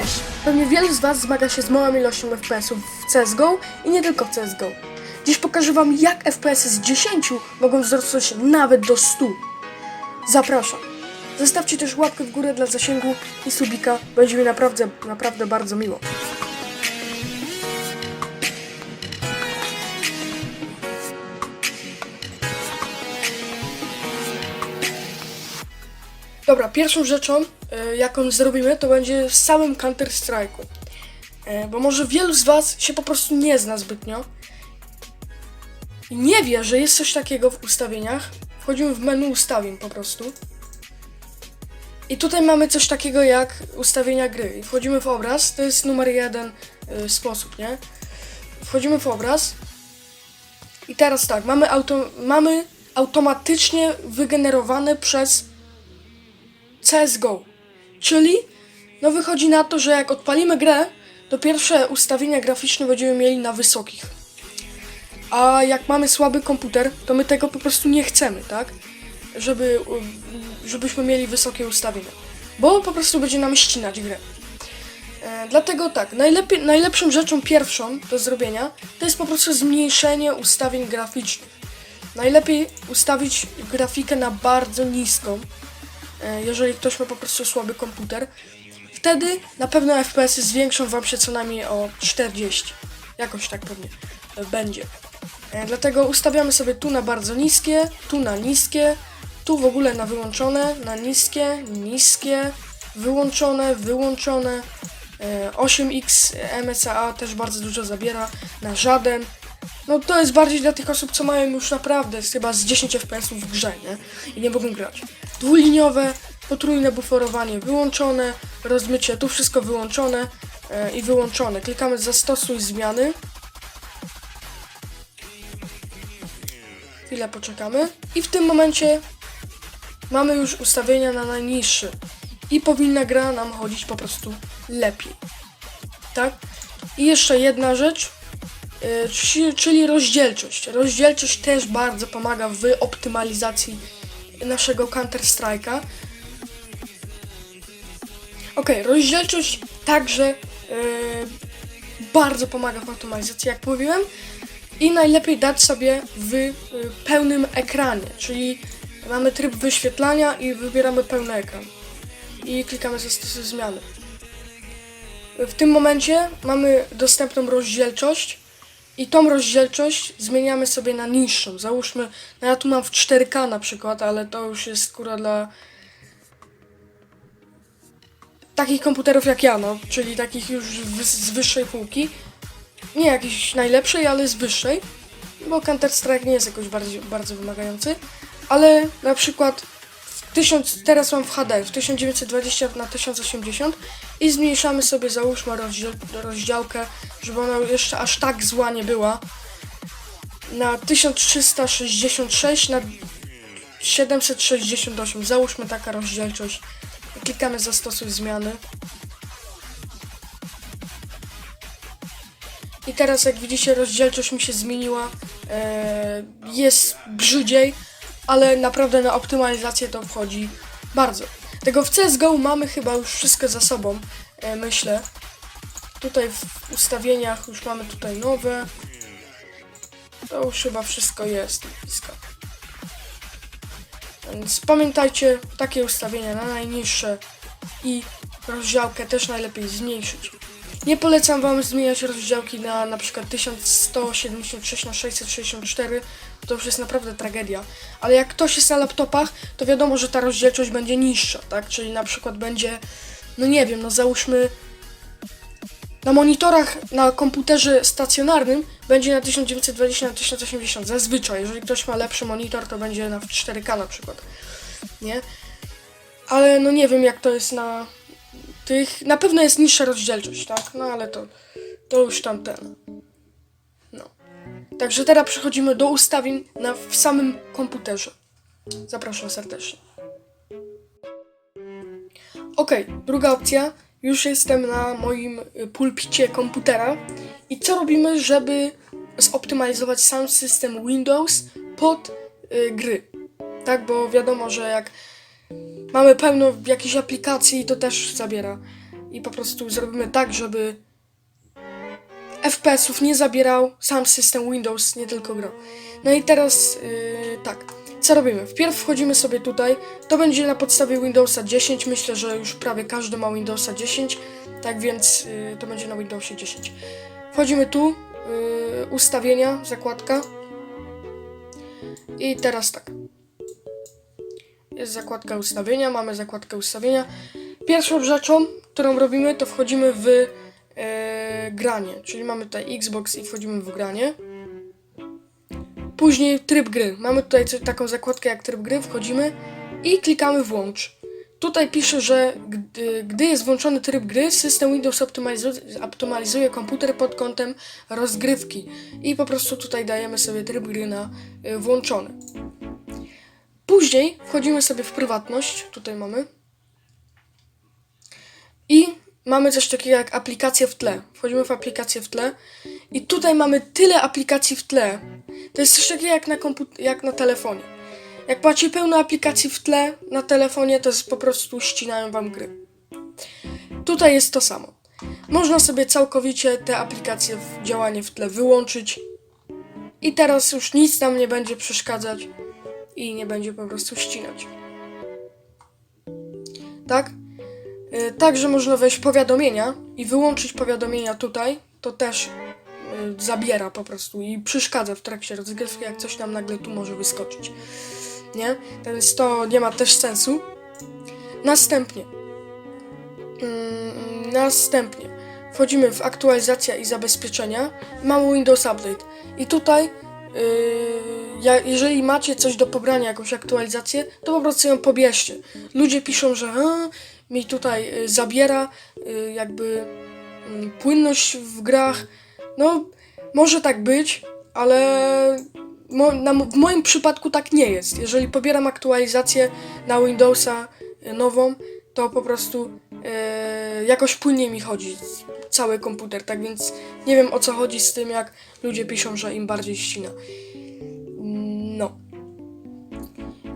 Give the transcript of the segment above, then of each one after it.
Cześć! Pewnie wielu z Was zmaga się z małą ilością FPS-ów w CSGO i nie tylko w CSGO. Dziś pokażę Wam, jak FPS-y z 10 mogą wzrosnąć nawet do 100. Zapraszam. Zostawcie też łapkę w górę dla zasięgu i subika. Będzie mi naprawdę, naprawdę bardzo miło. Dobra, pierwszą rzeczą, y, jaką zrobimy, to będzie w samym Counter-Strike'u. Y, Bo może wielu z Was się po prostu nie zna zbytnio i nie wie, że jest coś takiego w ustawieniach. Wchodzimy w menu ustawień po prostu. I tutaj mamy coś takiego jak ustawienia gry. I wchodzimy w obraz, to jest numer jeden y, sposób, nie? Wchodzimy w obraz. I teraz tak, mamy, auto, mamy automatycznie wygenerowane przez CSGO. Czyli no wychodzi na to, że jak odpalimy grę, to pierwsze ustawienia graficzne będziemy mieli na wysokich. A jak mamy słaby komputer, to my tego po prostu nie chcemy, tak? Żeby, żebyśmy mieli wysokie ustawienia. Bo po prostu będzie nam ścinać grę. E, dlatego tak, najlepiej, najlepszą rzeczą pierwszą do zrobienia to jest po prostu zmniejszenie ustawień graficznych. Najlepiej ustawić grafikę na bardzo niską, jeżeli ktoś ma po prostu słaby komputer. Wtedy na pewno FPS-y zwiększą wam się co najmniej o 40. Jakoś tak pewnie e, będzie. E, Dlatego ustawiamy sobie tu na bardzo niskie, tu na niskie, tu w ogóle na wyłączone, na niskie, niskie, wyłączone, wyłączone. E, 8x MSA też bardzo dużo zabiera, na żaden. No to jest bardziej dla tych osób, co mają już naprawdę chyba z 10 FPS w grze, nie? I nie mogą grać. Dwuliniowe, potrójne buforowanie wyłączone, rozmycie, tu wszystko wyłączone e, i wyłączone. Klikamy zastosuj zmiany. Chwilę poczekamy. I w tym momencie mamy już ustawienia na najniższy. I powinna gra nam chodzić po prostu lepiej. Tak? I jeszcze jedna rzecz, czyli rozdzielczość. Rozdzielczość też bardzo pomaga w optymalizacji naszego Counter-Strike'a. Ok, rozdzielczość także yy, bardzo pomaga w optymalizacji, jak mówiłem. I najlepiej dać sobie w y, pełnym ekranie, czyli mamy tryb wyświetlania i wybieramy pełny ekran. I klikamy zastosuj zmiany. W tym momencie mamy dostępną rozdzielczość i tą rozdzielczość zmieniamy sobie na niższą. Załóżmy, no ja tu mam w 4K na przykład, ale to już jest skóra dla takich komputerów jak ja, no, czyli takich już z wyższej półki. Nie jakiejś najlepszej, ale z wyższej, bo Counter-Strike nie jest jakoś bardzo, bardzo wymagający, ale na przykład w 1000, teraz mam w HD, w 1920 na 1080 i zmniejszamy sobie, załóżmy rozdział, rozdziałkę, żeby ona jeszcze aż tak zła nie była, na 1366 na 768, załóżmy taka rozdzielczość. Klikamy zastosuj zmiany. I teraz jak widzicie rozdzielczość mi się zmieniła, e, jest brzydziej, ale naprawdę na optymalizację to wchodzi bardzo. Tego w CSGO mamy chyba już wszystko za sobą, e, myślę. Tutaj w ustawieniach już mamy tutaj nowe. To już chyba wszystko jest. Więc pamiętajcie, takie ustawienia na najniższe i rozdziałkę też najlepiej zmniejszyć. Nie polecam Wam zmieniać rozdziałki na przykład 1176 na 664, to już jest naprawdę tragedia. Ale jak ktoś jest na laptopach, to wiadomo, że ta rozdzielczość będzie niższa, tak? Czyli na przykład będzie, no nie wiem, no załóżmy na monitorach na komputerze stacjonarnym będzie na 1920 na 1080 zazwyczaj. Jeżeli ktoś ma lepszy monitor, to będzie na 4K na przykład. Nie? Ale no nie wiem jak to jest na tych. Na pewno jest niższa rozdzielczość, tak? No ale to, to już tamten. No. Także teraz przechodzimy do ustawień na, w samym komputerze. Zapraszam serdecznie. Ok, druga opcja. Już jestem na moim y, pulpicie komputera. I co robimy, żeby zoptymalizować sam system Windows pod y, gry? Tak, bo wiadomo, że jak mamy pełno jakichś aplikacji, to też zabiera. i po prostu zrobimy tak, żeby FPS-ów nie zabierał sam system Windows, nie tylko gra. No i teraz yy, tak, co robimy? Wpierw wchodzimy sobie tutaj, to będzie na podstawie Windowsa 10, myślę, że już prawie każdy ma Windowsa 10, tak więc yy, to będzie na Windowsie 10. Wchodzimy tu, yy, ustawienia, zakładka i teraz tak. Jest zakładka ustawienia, mamy zakładkę ustawienia. Pierwszą rzeczą, którą robimy, to wchodzimy w e, granie, czyli mamy tutaj Xbox i wchodzimy w granie. Później tryb gry. Mamy tutaj taką zakładkę jak tryb gry, wchodzimy i klikamy włącz. Tutaj pisze, że gdy, gdy jest włączony tryb gry, system Windows optymalizuje, optymalizuje komputer pod kątem rozgrywki. I po prostu tutaj dajemy sobie tryb gry na y, włączony. Później wchodzimy sobie w prywatność, tutaj mamy. I mamy coś takiego jak aplikacje w tle. Wchodzimy w aplikację w tle i tutaj mamy tyle aplikacji w tle. To jest coś takiego jak na, jak na telefonie. Jak macie pełno aplikacji w tle na telefonie, to po prostu ścinają wam gry. Tutaj jest to samo. Można sobie całkowicie te aplikacje w działanie w tle wyłączyć i teraz już nic nam nie będzie przeszkadzać i nie będzie po prostu ścinać. Tak? Y, Także można wejść powiadomienia i wyłączyć powiadomienia tutaj. To też y, zabiera po prostu i przeszkadza w trakcie rozgrywki, jak coś nam nagle tu może wyskoczyć. Nie? Więc to nie ma też sensu. Następnie. Mm, następnie wchodzimy w aktualizacja i zabezpieczenia. Mamy Windows Update. I tutaj, yy, jeżeli macie coś do pobrania, jakąś aktualizację, to po prostu ją pobierzcie. Ludzie piszą, że mi tutaj y, zabiera y, jakby mm, płynność w grach. No, może tak być, ale w moim przypadku tak nie jest. Jeżeli pobieram aktualizację na Windowsa y, nową, to po prostu jakoś płynniej mi chodzi cały komputer. Tak więc nie wiem o co chodzi z tym, jak ludzie piszą, że im bardziej ścina. No.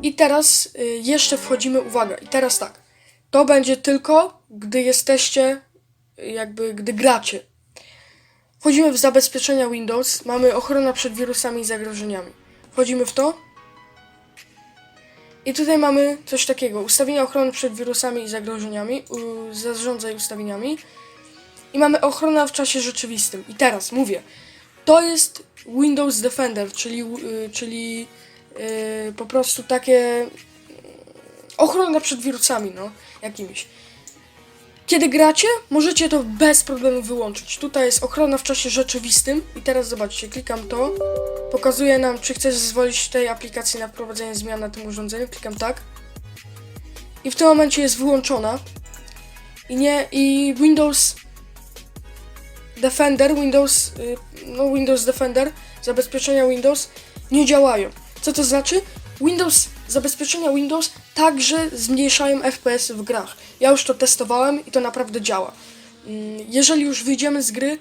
I teraz jeszcze wchodzimy, uwaga, i teraz tak. To będzie tylko, gdy jesteście, jakby, gdy gracie. Wchodzimy w zabezpieczenia Windows, mamy ochrona przed wirusami i zagrożeniami. Wchodzimy w to. I tutaj mamy coś takiego, ustawienia ochrony przed wirusami i zagrożeniami, zarządzaj ustawieniami. I mamy ochrona w czasie rzeczywistym. I teraz mówię, to jest Windows Defender, czyli, y, czyli y, po prostu takie ochrona przed wirusami, no, jakimiś. Kiedy gracie, możecie to bez problemu wyłączyć. Tutaj jest ochrona w czasie rzeczywistym i teraz zobaczcie, klikam to, pokazuje nam, czy chcesz zezwolić tej aplikacji na wprowadzenie zmian na tym urządzeniu, klikam tak. I w tym momencie jest wyłączona. I nie, i Windows Defender, Windows, y, no Windows Defender, zabezpieczenia Windows nie działają. Co to znaczy? Windows, zabezpieczenia Windows także zmniejszają FPS w grach. Ja już to testowałem i to naprawdę działa. Mm, Jeżeli już wyjdziemy z gry,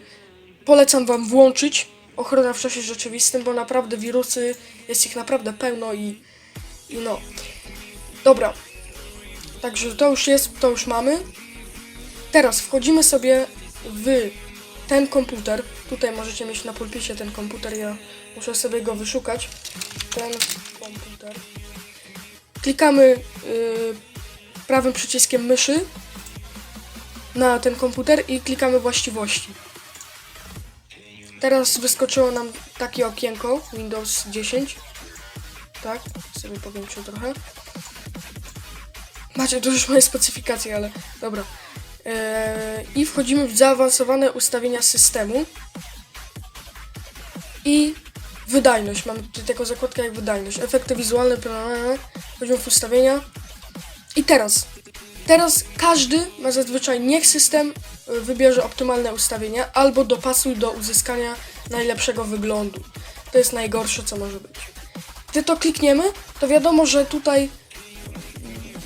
polecam Wam włączyć ochronę w czasie rzeczywistym, bo naprawdę wirusy, jest ich naprawdę pełno i, i no. Dobra. Także to już jest, to już mamy. Teraz wchodzimy sobie w ten komputer. Tutaj możecie mieć na pulpicie ten komputer, ja muszę sobie go wyszukać. Ten komputer. Klikamy y, prawym przyciskiem myszy na ten komputer i klikamy właściwości. Teraz wyskoczyło nam takie okienko Windows 10. Tak, sobie powiększę trochę. Macie, to już moje specyfikacje, ale dobra. Eee, I wchodzimy w zaawansowane ustawienia systemu. I wydajność. Mamy tutaj taką zakładkę jak wydajność. Efekty wizualne. w ustawienia. I teraz. Teraz każdy ma zazwyczaj niech system y, wybierze optymalne ustawienia albo dopasuj do uzyskania najlepszego wyglądu. To jest najgorsze co może być. Gdy to klikniemy, to wiadomo, że tutaj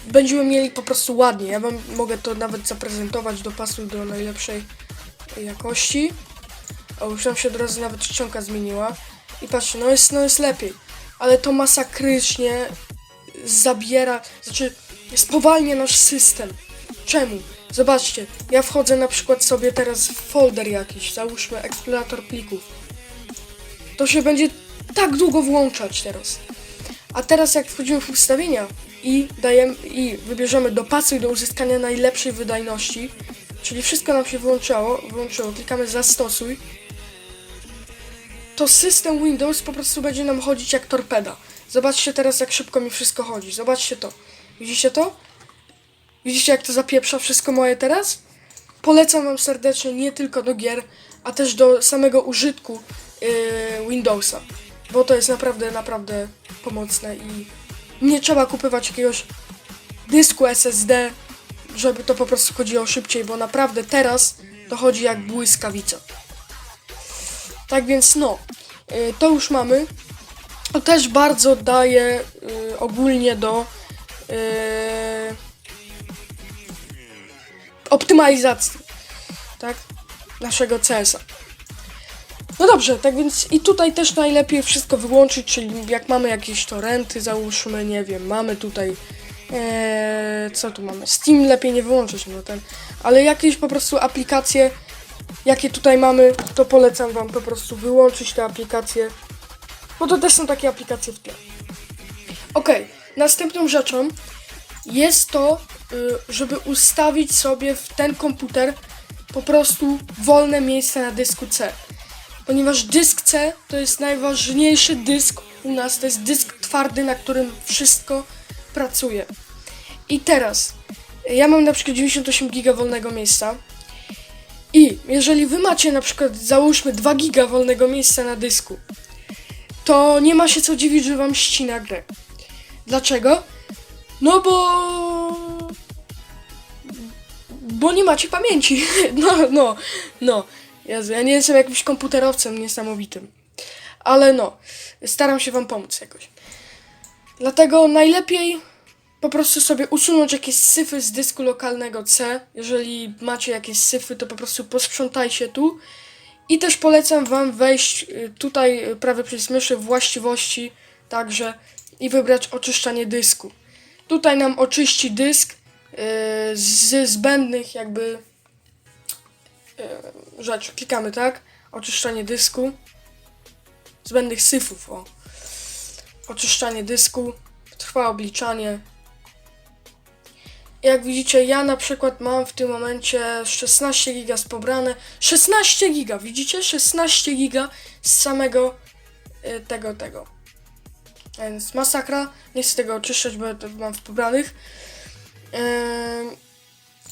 będziemy mieli po prostu ładnie. Ja wam mogę to nawet zaprezentować, dopasuj do najlepszej jakości. O, już nam się od razu nawet czcionka zmieniła. I patrzcie, no jest, no jest lepiej. Ale to masakrycznie zabiera, znaczy spowalnia nasz system. Czemu? Zobaczcie, ja wchodzę na przykład sobie teraz w folder jakiś, załóżmy eksplorator plików. To się będzie tak długo włączać teraz. A teraz jak wchodzimy w ustawienia i dajemy i wybierzemy dopasuj do uzyskania najlepszej wydajności, czyli wszystko nam się wyłączało, wyłączyło, klikamy zastosuj, to system Windows po prostu będzie nam chodzić jak torpeda. Zobaczcie teraz jak szybko mi wszystko chodzi. Zobaczcie to. Widzicie to? Widzicie jak to zapieprza wszystko moje teraz? Polecam wam serdecznie nie tylko do gier, a też do samego użytku yy, Windowsa. Bo to jest naprawdę, naprawdę pomocne i nie trzeba kupować jakiegoś dysku SSD, żeby to po prostu chodziło szybciej, bo naprawdę teraz to chodzi jak błyskawica. Tak więc no, y, to już mamy. To też bardzo daje y, ogólnie do y, optymalizacji, tak, naszego CS-a. No dobrze, tak więc i tutaj też najlepiej wszystko wyłączyć, czyli jak mamy jakieś torenty, załóżmy, nie wiem, mamy tutaj, e, co tu mamy, Steam lepiej nie wyłączyć, no ten, ale jakieś po prostu aplikacje, jakie tutaj mamy, to polecam wam po prostu wyłączyć te aplikacje, bo to też są takie aplikacje w tle. Okej, następną rzeczą jest to, y, żeby ustawić sobie w ten komputer po prostu wolne miejsce na dysku C. Ponieważ dysk C to jest najważniejszy dysk u nas, to jest dysk twardy, na którym wszystko pracuje. I teraz, ja mam na przykład 98 giga wolnego miejsca. I jeżeli wy macie na przykład, załóżmy 2 giga wolnego miejsca na dysku, to nie ma się co dziwić, że wam ścina grę. Dlaczego? No bo... Bo nie macie pamięci. No, no, no. Jezu, ja nie jestem jakimś komputerowcem niesamowitym. Ale no, staram się wam pomóc jakoś. Dlatego najlepiej po prostu sobie usunąć jakieś syfy z dysku lokalnego C. Jeżeli macie jakieś syfy, to po prostu posprzątajcie tu. I też polecam wam wejść y, tutaj y, prawie przez myszy właściwości także i wybrać oczyszczanie dysku. Tutaj nam oczyści dysk yy, z zbędnych jakby rzeczy. Klikamy tak, oczyszczanie dysku, zbędnych syfów, o. Oczyszczanie dysku, trwa obliczanie. Jak widzicie, ja na przykład mam w tym momencie 16 giga pobrane. 16 giga, widzicie? 16 giga z samego y, tego, tego. Więc masakra. Nie chcę tego oczyszczać, bo to mam w pobranych. Ym,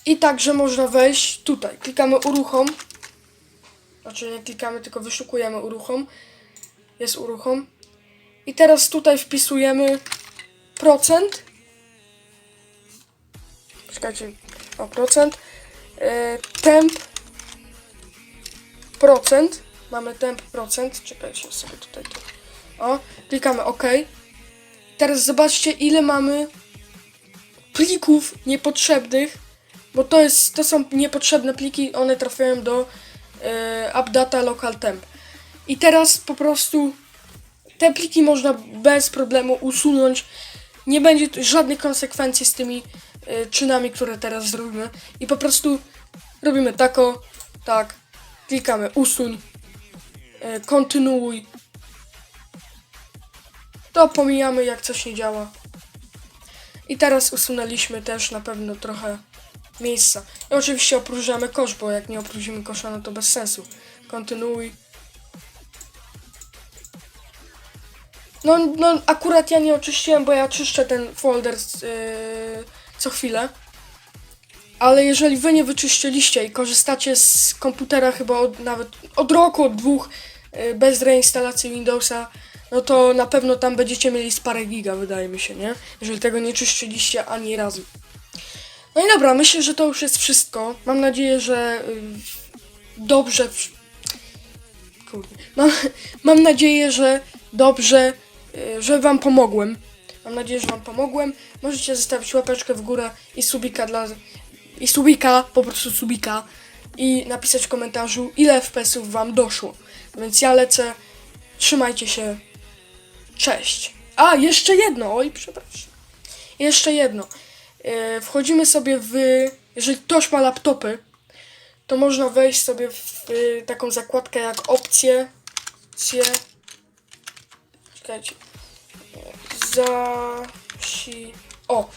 I także można wejść tutaj. Klikamy uruchom. Znaczy nie klikamy, tylko wyszukujemy uruchom. Jest uruchom. I teraz tutaj wpisujemy procent. Czekajcie, o procent. E, temp procent. Mamy temp procent. Czekajcie sobie tutaj. To. O, klikamy OK. Teraz zobaczcie ile mamy plików niepotrzebnych, bo to jest, to są niepotrzebne pliki, one trafiają do e, AppData Local Temp. I teraz po prostu te pliki można bez problemu usunąć. Nie będzie żadnych konsekwencji z tymi czynami, które teraz zrobimy. I po prostu robimy tako, tak, klikamy usuń, e, kontynuuj. To pomijamy jak coś nie działa. I teraz usunęliśmy też na pewno trochę miejsca. I oczywiście opróżniamy kosz, bo jak nie opróżnimy kosza, no to bez sensu. Kontynuuj. No, no akurat ja nie oczyściłem, bo ja czyszczę ten folder yy, co chwilę. Ale jeżeli wy nie wyczyściliście i korzystacie z komputera chyba od, nawet od roku, od dwóch, yy, bez reinstalacji Windowsa, no to na pewno tam będziecie mieli z parę giga, wydaje mi się, nie? Jeżeli tego nie czyściliście ani razu. No i dobra, myślę, że to już jest wszystko. Mam nadzieję, że y, dobrze. Kurde. Mam, mam nadzieję, że dobrze, y, że Wam pomogłem. Mam nadzieję, że Wam pomogłem. Możecie zostawić łapeczkę w górę i subika dla. i subika, po prostu subika. I napisać w komentarzu, ile FPS-ów Wam doszło. Więc ja lecę. Trzymajcie się. Cześć. A, jeszcze jedno. Oj, przepraszam. Jeszcze jedno. E, wchodzimy sobie w jeżeli ktoś ma laptopy, to można wejść sobie w taką zakładkę jak opcje, opcje, czekajcie, zasi, o,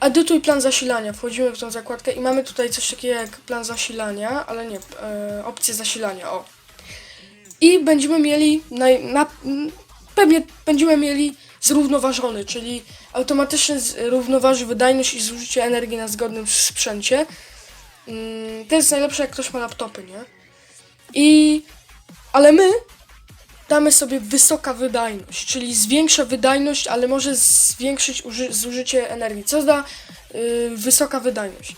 edytuj plan zasilania, wchodzimy w tą zakładkę i mamy tutaj coś takiego jak plan zasilania, ale nie, e, opcje zasilania, o. I będziemy mieli, na, na, pewnie będziemy mieli zrównoważony, czyli automatycznie z- równoważy wydajność i zużycie energii na zgodnym sprzęcie. Mm, To jest najlepsze, jak ktoś ma laptopy, nie? I... Ale my damy sobie wysoka wydajność, czyli zwiększa wydajność, ale może zwiększyć uży- zużycie energii. Co da y, wysoka wydajność?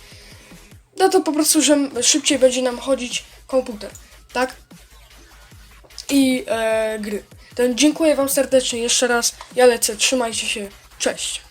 Da to po prostu, że szybciej będzie nam chodzić komputer, tak? I e, gry. To dziękuję Wam serdecznie jeszcze raz. Ja lecę, trzymajcie się. Cześć.